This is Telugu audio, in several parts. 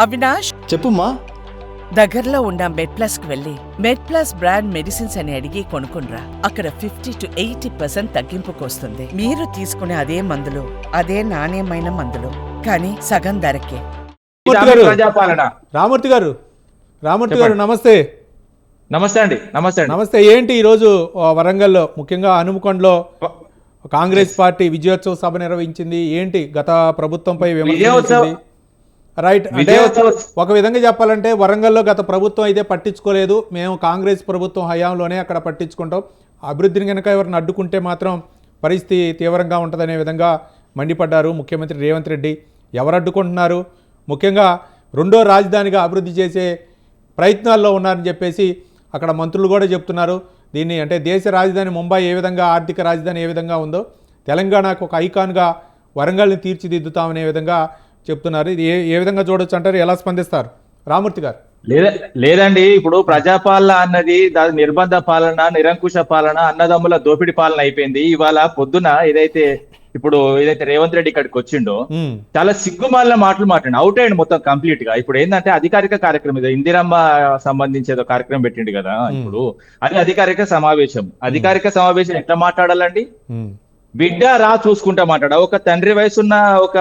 అవినాష్ చెప్పుమ్మా. దగ్గరలో ఉన్న మెడ్ ప్లస్కు వెళ్ళి మెడ్ ప్లస్ బ్రాండ్ మెడిసిన్స్ అని అడిగి కొనుక్కునరా అక్కడ ఫిఫ్టీ టు ఎయిటీ పర్సెంట్ తగ్గింపుకు వస్తుంది మీరు తీసుకునే అదే మందులు అదే నాణ్యమైన మందులు కానీ సగం ధరకే. రామూర్తి గారు. ప్రజాపాలన రామూర్తి గారు రామూర్తి గారు చెప్పండి. నమస్తే. నమస్తే అండి నమస్తే అండి. నమస్తే. ఏంటి ఈరోజు ఆ, వరంగల్లో ముఖ్యంగా హనుమకొండలో కాంగ్రెస్ పార్టీ విజయోత్సవ సభ నిర్వహించింది. ఏంటి గత ప్రభుత్వంపై విమర్శలు విజయోత్సవ- చేసింది? రైట్ అంటే ఒక విధంగా చెప్పాలంటే వరంగల్లో గత ప్రభుత్వం అయితే పట్టించుకోలేదు. మేము కాంగ్రెస్ ప్రభుత్వం హయాంలోనే అక్కడ పట్టించుకుంటాం. అభివృద్ధిని కనుక ఎవరిని అడ్డుకుంటే మాత్రం పరిస్థితి తీవ్రంగా ఉంటుందనే విధంగా మండిపడ్డారు ముఖ్యమంత్రి రేవంత్ రెడ్డి. ఎవరు అడ్డుకుంటున్నారు? ముఖ్యంగా రెండో రాజధానిగా అభివృద్ధి చేసే ప్రయత్నాల్లో ఉన్నారని చెప్పేసి అక్కడ మంత్రులు కూడా చెప్తున్నారు. దీన్ని అంటే దేశ రాజధాని ముంబై ఏ విధంగా ఆర్థిక రాజధాని ఏ విధంగా ఉందో తెలంగాణకు ఒక ఐకాన్గా వరంగల్ని తీర్చిదిద్దుతామనే విధంగా చెప్తున్నారు. ఇది ఏ ఏ విధంగా చూడొచ్చు అంటారు? ఎలా స్పందిస్తారు? రామూర్తి గారు. లేదా లేదండి. ఇప్పుడు ప్రజాపాలన అన్నది దాని నిర్బంధ పాలన నిరంకుశ పాలన అన్నదమ్ముల దోపిడి పాలన అయిపోయింది. ఇవాళ పొద్దున ఏదైతే ఇప్పుడు ఏదైతే రేవంత్ రెడ్డి ఇక్కడికి వచ్చిండో చాలా సిగ్గుమాలిన మాటలు మాట్లాడి అవుట్ అయ్యండి మొత్తం కంప్లీట్గా ఇప్పుడు ఏంటంటే అధికారిక కార్యక్రమం ఇది ఇందిరమ్మ సంబంధించి ఏదో కార్యక్రమం పెట్టిండు కదా ఇప్పుడు. అది అధికారిక సమావేశం. అధికారిక సమావేశం ఎట్లా మాట్లాడాలండి? బిడ్డ రా చూసుకుంటా మాట్లాడ. ఒక తండ్రి వయసున్న ఒక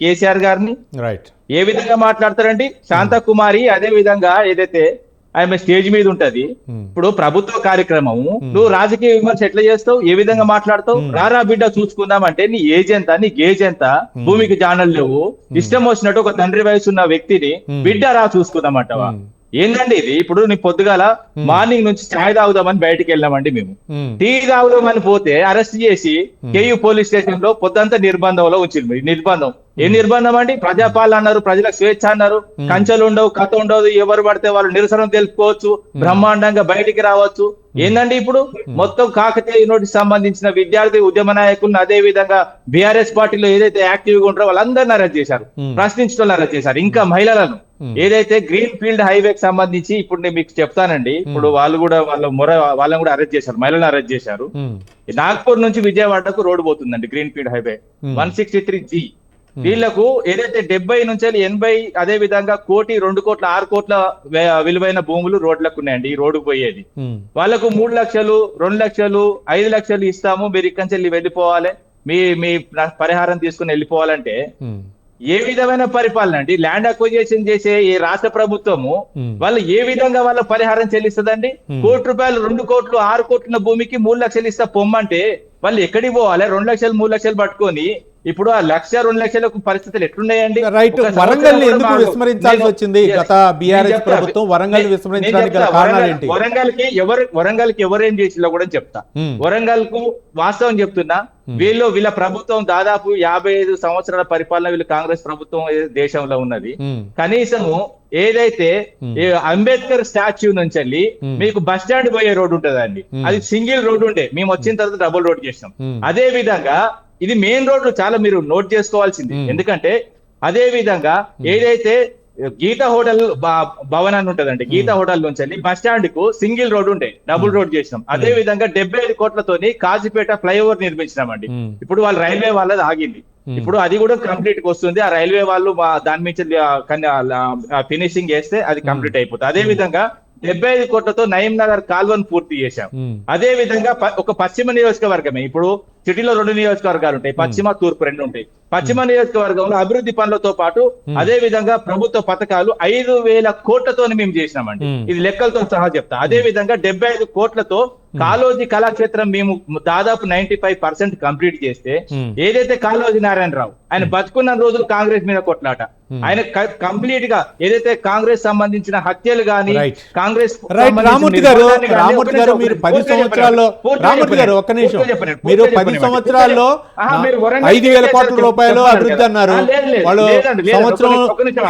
కేసీఆర్ గారిని రైట్ ఏ విధంగా మాట్లాడతారండి? శాంతకుమారి అదే విధంగా ఏదైతే ఆమె స్టేజ్ మీద ఉంటది ఉమ్, ఇప్పుడు ప్రభుత్వ కార్యక్రమం నువ్వు రాజకీయ విమర్శ ఎట్లా చేస్తావు? ఏ విధంగా మాట్లాడతావు? రారా బిడ్డ చూసుకుందాం అంటే నీ ఏజ్ ఎంత నీ గేజ్ ఎంత? భూమికి జానలు లేవు. ఇష్టం వచ్చినట్టు ఒక తండ్రి వయసు ఉన్న వ్యక్తిని బిడ్డ రా చూసుకుందాం అంటవా? ఏందండి ఇది? ఇప్పుడు నీ పొద్దుగాల మార్నింగ్ నుంచి ఛాయ్ తాగుదామని బయటికి వెళ్ళామండి మేము. టీ తాగుదామని పోతే అరెస్ట్ చేసి కేయూ పోలీస్ స్టేషన్లో పొద్దంతా నిర్బంధంలో ఉంచింది నిర్బంధం. ఏ నిర్బంధం అండి? ప్రజాపాలన అన్నారు ప్రజలకు స్వేచ్ఛ అన్నారు. కంచెలు ఉండవు కథ ఉండదు ఎవరు పడితే వాళ్ళు నిరసన తెలుపుకోవచ్చు బ్రహ్మాండంగా బయటికి రావచ్చు. ఏందండి ఇప్పుడు? మొత్తం కాకతీయ యూనివర్సిటీ సంబంధించిన విద్యార్థి ఉద్యమ నాయకులను అదే విధంగా బీఆర్ఎస్ పార్టీలో ఏదైతే యాక్టివ్గా ఉంటారో వాళ్ళందరినీ అరెస్ట్ చేశారు. ప్రశ్నించడం అరెస్ట్ చేశారు. ఇంకా మహిళలను. ఏదైతే గ్రీన్ ఫీల్డ్ హైవేకి సంబంధించి ఇప్పుడు నేను మీకు చెప్తానండి. ఇప్పుడు వాళ్ళు కూడా వాళ్ళ మొర వాళ్ళని కూడా అరెస్ట్ చేశారు. మహిళలను అరెస్ట్ చేశారు. నాగ్పూర్ నుంచి విజయవాడకు రోడ్డు పోతుందండి green field highway one sixty three G. వీళ్ళకు ఏదైతే డెబ్బై నుంచి ఎనభై అదే విధంగా కోటి రెండు కోట్ల ఆరు కోట్ల విలువైన భూములు రోడ్లకు ఉన్నాయండి ఈ రోడ్డుకు పోయేది. ఉమ్, వాళ్ళకు మూడు లక్షలు రెండు లక్షలు ఐదు లక్షలు ఇస్తాము మీరు ఇక్కడి నుంచి వెళ్ళి వెళ్ళిపోవాలి మీ మీ పరిహారం తీసుకుని వెళ్ళిపోవాలంటే ఉమ్, ఏ విధమైన పరిపాలన అండి? ల్యాండ్ అక్విజిషన్ చేసే ఈ రాష్ట్ర ప్రభుత్వము వాళ్ళు ఏ విధంగా వాళ్ళ పరిహారం చెల్లిస్తుందండి? కోటి రూపాయలు రెండు కోట్లు ఆరు కోట్ల భూమికి మూడు లక్షలు ఇస్తా పొమ్మంటే వాళ్ళు ఎక్కడికి పోవాలి? రెండు లక్షలు మూడు లక్షలు పట్టుకొని ఇప్పుడు ఆ లక్ష రెండు లక్షలకు పరిస్థితులు ఎట్లున్నాయండి? రైట్ వరంగల్ ఎందుకు విస్మరించాల్సి వచ్చింది. గత బీఆర్ఎస్. ప్రభుత్వం వరంగల్ విస్మరించడానికి. కారణాలు ఏంటి? వరంగల్కి ఎవరు వరంగల్కి ఎవరేం చేసిలో కూడా చెప్తా. వరంగల్కు వాస్తవం చెప్తున్నా. వీళ్ళు వీళ్ళ ప్రభుత్వం దాదాపు యాభై ఐదు సంవత్సరాల పరిపాలన వీళ్ళు కాంగ్రెస్ ప్రభుత్వం దేశంలో ఉన్నది. కనీసము ఏదైతే అంబేద్కర్ స్టాచ్యూ నుంచి వెళ్ళి మీకు బస్ స్టాండ్ పోయే రోడ్డు ఉంటదండి. అది సింగిల్ రోడ్డు ఉండే. మేము వచ్చిన తర్వాత డబుల్ రోడ్ చేసినాం. అదే విధంగా ఇది మెయిన్ రోడ్డు చాలా మీరు నోట్ చేసుకోవాల్సింది. ఎందుకంటే అదే విధంగా ఏదైతే గీత హోటల్ బ- భవన్ అని ఉంటదండి గీత హోటల్ నుంచి వెళ్ళి బస్ స్టాండ్కు సింగిల్ రోడ్ ఉండే డబుల్ రోడ్ చేసినాం. అదే విధంగా డెబ్బై ఐదు కోట్లతోని కాజీపేట ఫ్లైఓవర్ నిర్మించినామండి. ఇప్పుడు వాళ్ళు రైల్వే వాళ్ళది ఆగింది. ఇప్పుడు అది కూడా కంప్లీట్గా వస్తుంది ఆ రైల్వే వాళ్ళు దాని నుంచి ఫినిషింగ్ చేస్తే అది కంప్లీట్ అయిపోతుంది. అదే విధంగా డెబ్బై ఐదు కోట్లతో నయం నగర్ కాల్వను పూర్తి చేశాం. అదే విధంగా ఒక పశ్చిమ నియోజకవర్గమే. ఇప్పుడు సిటీలో రెండు నియోజకవర్గాలు ఉంటాయి పశ్చిమ తూర్పు రెండు ఉంటాయి. పశ్చిమ నియోజకవర్గంలో అభివృద్ధి పనులతో పాటు అదే విధంగా ప్రభుత్వ పథకాలు ఐదు వేల కోట్లతో మేము చేసినామండి. ఇది లెక్కలతో సహా చెప్తా అదే విధంగా డెబ్బై ఐదు కోట్లతో కాలోజీ కళాక్షేత్రం మేము దాదాపు నైన్టీ ఫైవ్ పర్సెంట్ కంప్లీట్ చేస్తే. ఏదైతే కాళోజీ నారాయణరావు ఆయన బతుకున్న రోజులు కాంగ్రెస్ మీద కొట్లాట ఆయన కంప్లీట్గా ఏదైతే కాంగ్రెస్ సంబంధించిన హత్యలు గాని. కాంగ్రెస్ రామూర్తి గారు రామూర్తి మీరు పది. సంవత్సరాల్లో రామూర్తి గారు. ఒక్క నిమిషం. మీరు పది. సంవత్సరాల్లో ఐదు వేల కోట్ల. రూపాయలు అభివృద్ధి. అన్నారు వాళ్ళు. సంవత్సరం.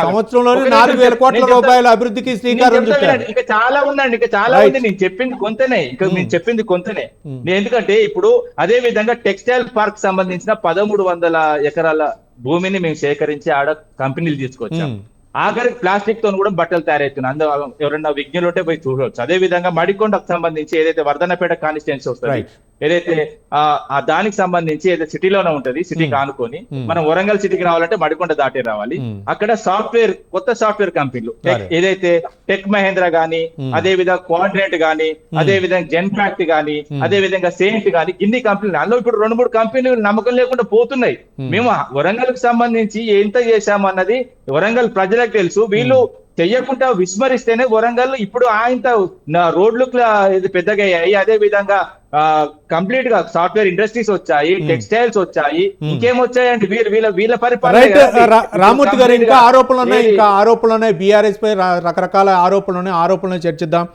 సంవత్సరంలోనే నాలుగు వేల కోట్ల రూపాయల అభివృద్ధికి శ్రీకారం చుట్టారు. ఇంకా చాలా ఉందండి ఇంకా చాలా. ఉంది నేను చెప్పింది కొంతనే ఇంకా నేను చెప్పింది కొంతనే నేను ఎందుకంటే ఇప్పుడు అదే విధంగా టెక్స్టైల్ పార్క్ సంబంధించిన పదమూడు వందల ఎకరాల భూమిని మేము సేకరించి ఆడ కంపెనీలు తీసుకొచ్చాం Hmm. ఆఖరికి ప్లాస్టిక్తో కూడా బట్టలు తయారవుతున్నాయి అందులో ఎవరైనా విజ్ఞులు ఉంటే పోయి చూడవచ్చు అదే విధంగా మడికొండకు సంబంధించి ఏదైతే వర్ధనపేట కాన్స్టిట్యున్సీ వస్తుంది. ఏదైతే ఆ దానికి సంబంధించి ఏదైతే సిటీలోనే ఉంటది సిటీకి ఆనుకొని మనం వరంగల్ సిటీకి రావాలంటే మడికొండ దాటే రావాలి. అక్కడ సాఫ్ట్వేర్ కొత్త సాఫ్ట్వేర్ కంపెనీలు. ఏదైతే టెక్ మహేంద్ర గానీ అదే విధంగా క్వాడ్రేట్ గానీ అదే విధంగా జెన్పాక్ట్ గానీ అదే విధంగా సెయింట్ గానీ ఇన్ని కంపెనీలు. అందులో ఇప్పుడు రెండు మూడు కంపెనీలు నమ్మకం లేకుండా పోతున్నాయి. మేము. వరంగల్కి సంబంధించి ఎంత చేశామన్నది వరంగల్ ప్రజలకు తెలుసు. వీళ్ళు చెయ్యకుండా విస్మరిస్తేనే వరంగల్ ఇప్పుడు ఆయన రోడ్లు పెద్దగా అయ్యాయి. అదే విధంగా కంప్లీట్గా సాఫ్ట్వేర్ ఇండస్ట్రీస్ వచ్చాయి టెక్స్టైల్స్ వచ్చాయి ఇంకేం వచ్చాయండి వీళ్ళ వీళ్ళ వీళ్ళ పరిపాలన రామూర్తి గారు ఇంకా ఆరోపణలు ఉన్నాయి ఇంకా ఆరోపణలు ఉన్నాయి బీఆర్ఎస్ పై రకరకాల ఆరోపణలు ఉన్నాయి ఆరోపణలు చర్చిద్దాం.